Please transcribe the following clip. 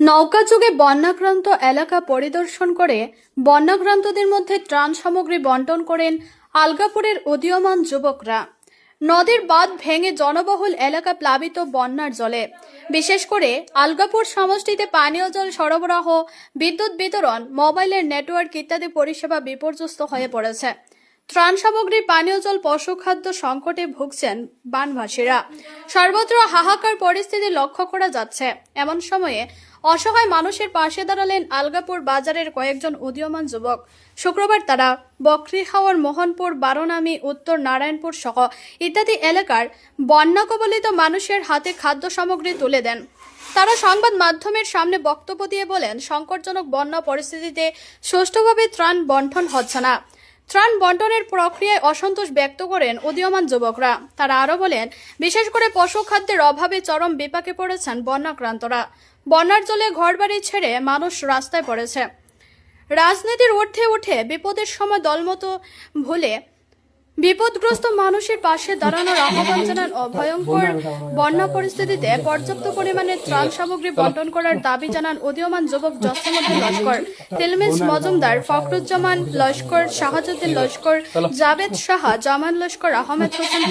নৌকাযুগে বন্যাক্রান্ত এলাকা পরিদর্শন করে বন্যাক্রান্তদের মধ্যে ত্রাণ সামগ্রী বন্টন করেন আলগাপুরের উদীয়মান যুবকরা। নদীর বাঁধ ভেঙে জনবহুল এলাকা প্লাবিত বন্যার জলে। বিশেষ করে আলগাপুর সমষ্টিতে পানীয় জল সরবরাহ, বিদ্যুৎ বিতরণ, মোবাইলের নেটওয়ার্ক ইত্যাদি পরিষেবা বিপর্যস্ত হয়ে পড়েছে। ত্রাণ সামগ্রী পানীয় জল পশুখাদ্য সংকটে ভুগছেন বানভাসীরা। সর্বত্র হাহাকার পরিস্থিতি লক্ষ্য করা যাচ্ছে। এমন সময়ে অসহায় মানুষের পাশে দাঁড়ালেন আলগাপুর বাজারের কয়েকজন উদীয়মান যুবক। শুক্রবার তারা বকরি বকরিহাওয়ার মোহনপুর বারোনামি, উত্তর নারায়ণপুর সহ ইত্যাদি এলাকার বন্যা কবলিত মানুষের হাতে খাদ্য সামগ্রী তুলে দেন। তারা সংবাদ মাধ্যমের সামনে বক্তব্য দিয়ে বলেন, সংকটজনক বন্যা পরিস্থিতিতে সুষ্ঠুভাবে ত্রাণ বন্টন হচ্ছে না। ত্রাণ বন্টনের প্রক্রিয়ায় অসন্তোষ ব্যক্ত করেন উদীয়মান যুবকরা। তারা আরও বলেন, বিশেষ করে পশু খাদ্যের অভাবে চরম বিপাকে পড়েছেন বন্যাক্রান্তরা। বন্যার জলে ঘরবাড়ি ছেড়ে মানুষ রাস্তায় পড়েছে। রাজনীতির ঊর্ধ্বে উঠে বিপদের সময় দলমতো ভুলে বিপদগ্রস্ত মানুষের পাশে দাঁড়ানোর আহ্বান জানান অভয়ঙ্কর ভয়ঙ্কর বন্যা পরিস্থিতিতে পর্যাপ্ত পরিমাণে ত্রাণ সামগ্রী বন্টন করার দাবি জানান উদীয়মান যুবক জসমুদ্দিন লস্কর। তেলমেজ মজুমদার ফখরুজ্জামান লস্কর, শাহাজুদ্দিন লস্কর, জাবেদ শাহ জামান লস্কর, আহমেদ হোসেন